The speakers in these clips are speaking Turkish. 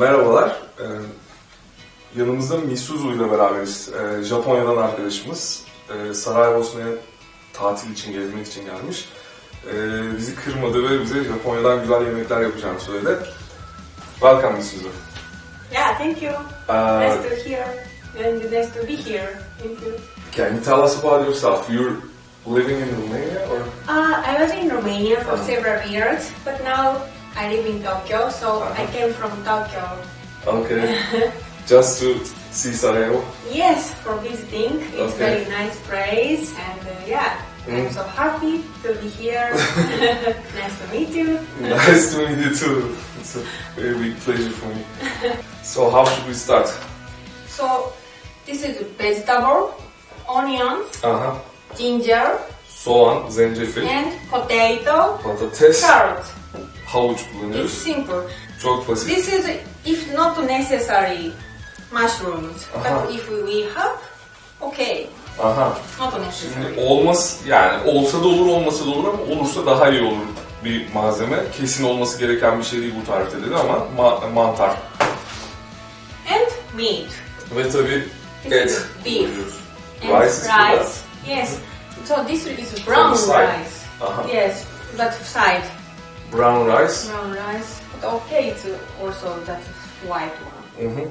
Merhabalar. Ee, yanımızda Misuzu ile beraberiz. Ee, Japonya'dan arkadaşımız. Ee, Saraybosna'ya tatil için, gezmek için gelmiş. Ee, bizi kırmadı ve bize Japonya'dan güzel yemekler yapacağını söyledi. Welcome Misuzu. Yeah, thank you. Uh, nice to hear and nice to be here. Thank you. can you tell us about yourself? You're living in Romania or? Uh, I was in Romania for Uh-huh. several years, but now I live in Tokyo, so I Uh-huh. came from Tokyo. Okay. Just to see Sarajevo? Yes, for visiting. It's Okay. very nice place, and uh, yeah, I'm Mm. so happy to be here. nice to meet you. Nice to meet you too. It's a very big pleasure for me. So how should we start? So this is vegetable, onions, Aha. ginger, Soğan, zencefil, and potato, patates, carrot. Havuç It's kullanıyoruz. simple. Çok basit. This is if not necessary mushrooms, Aha. but if we have, okay, Aha. not necessary. Şimdi olmaz yani olsa da olur olmasa da olur ama olursa daha iyi olur bir malzeme. Kesin olması gereken bir şey değil bu tarifte dedi ama ma- mantar. And meat. Ve tabii et beef. And Rice rice. Yes. So this is brown rice. Aha. Yes, that side Brown rice. brown rice. But okay, it's also that white one. Hı hı.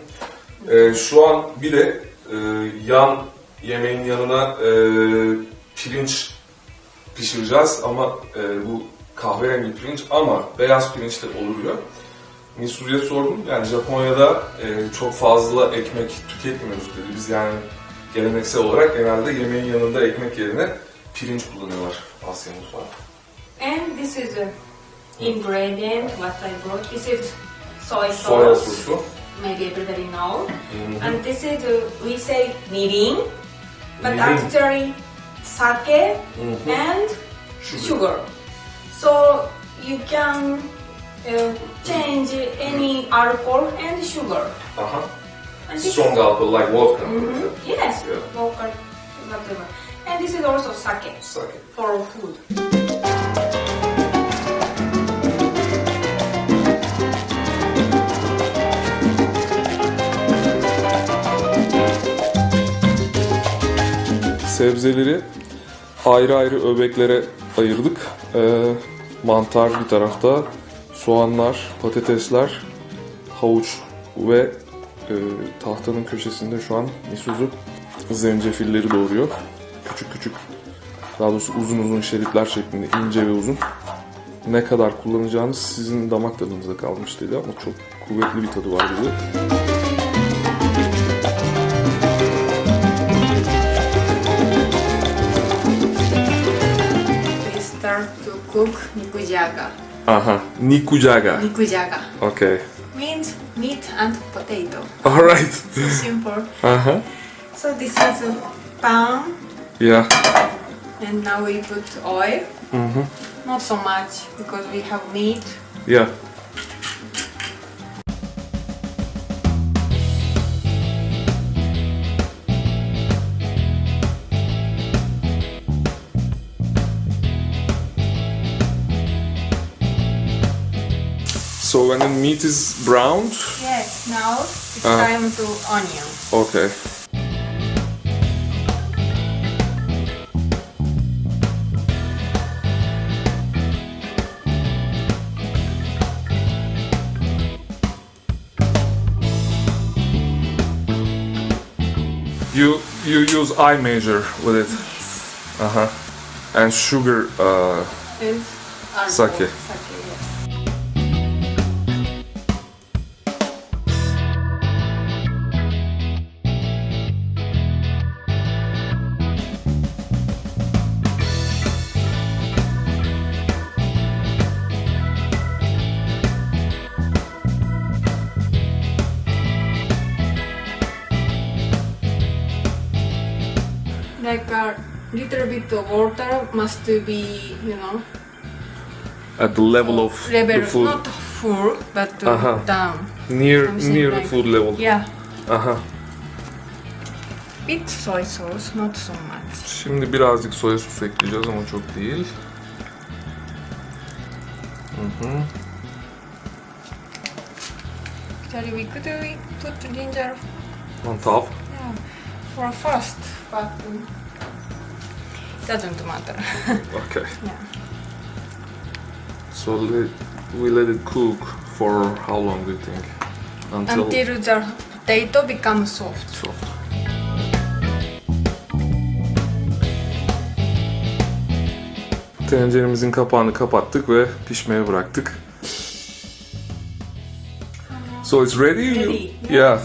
Ee, şu an bir de e, yan yemeğin yanına e, pirinç pişireceğiz ama e, bu kahverengi pirinç ama beyaz pirinç de olur diyor. Misuzu'ya sordum yani Japonya'da e, çok fazla ekmek tüketmiyoruz dedi. Biz yani geleneksel olarak genelde yemeğin yanında ekmek yerine pirinç kullanıyorlar Asya mutfağı. And this is a ingredient what I brought. This is soy sauce. Soya. Maybe everybody know. Hı hı. And this is, uh, we say mirin, but Mirin. actually sake Hı hı. and Sugar. sugar. So you can uh, change any alcohol and sugar. Aha. And Strong alcohol like vodka. Mhm. Yes, Yeah. local, whatever. And this is also sake Sake. for food. Sebzeleri ayrı ayrı öbeklere ayırdık. Ee, mantar bir tarafta, soğanlar, patatesler, havuç ve e, tahtanın köşesinde şu an Misuzu zencefilleri doğuruyor. Küçük küçük, daha doğrusu uzun uzun şeritler şeklinde, ince ve uzun. Ne kadar kullanacağınız sizin damak tadınıza kalmış dedi ama çok kuvvetli bir tadı var dedi. Cook nikujaga. Aha, nikujaga. Nikujaga Okay. means meat and potato. Alright. so Simple. Aha. So this is a pan, Yeah. and now we put oil. Mm-hmm. Not so much because we have meat. Yeah. So when the meat is browned, Yes. Now it's Ah. time to onion. okay. You you use eye measure with it. Uh huh. And sugar. Uh, And. Sake. Sake. Yes. Like a little bit of water must be, you know, at the level of level the food, not full but uh, Uh-huh. down. near near the food level. Yeah, Aha. bit soy sauce, not so much. Şimdi birazcık soya sosu ekleyeceğiz ama çok değil. Hı hı. Actually, we could uh, put ginger On top. yeah, for first, but um, doesn't matter. Okay. yeah. So let, we let it cook for how long do you think? Until, Until the potato becomes soft. soft. Tenceremizin kapağını kapattık ve pişmeye bıraktık. So it's ready? Ready, Yeah.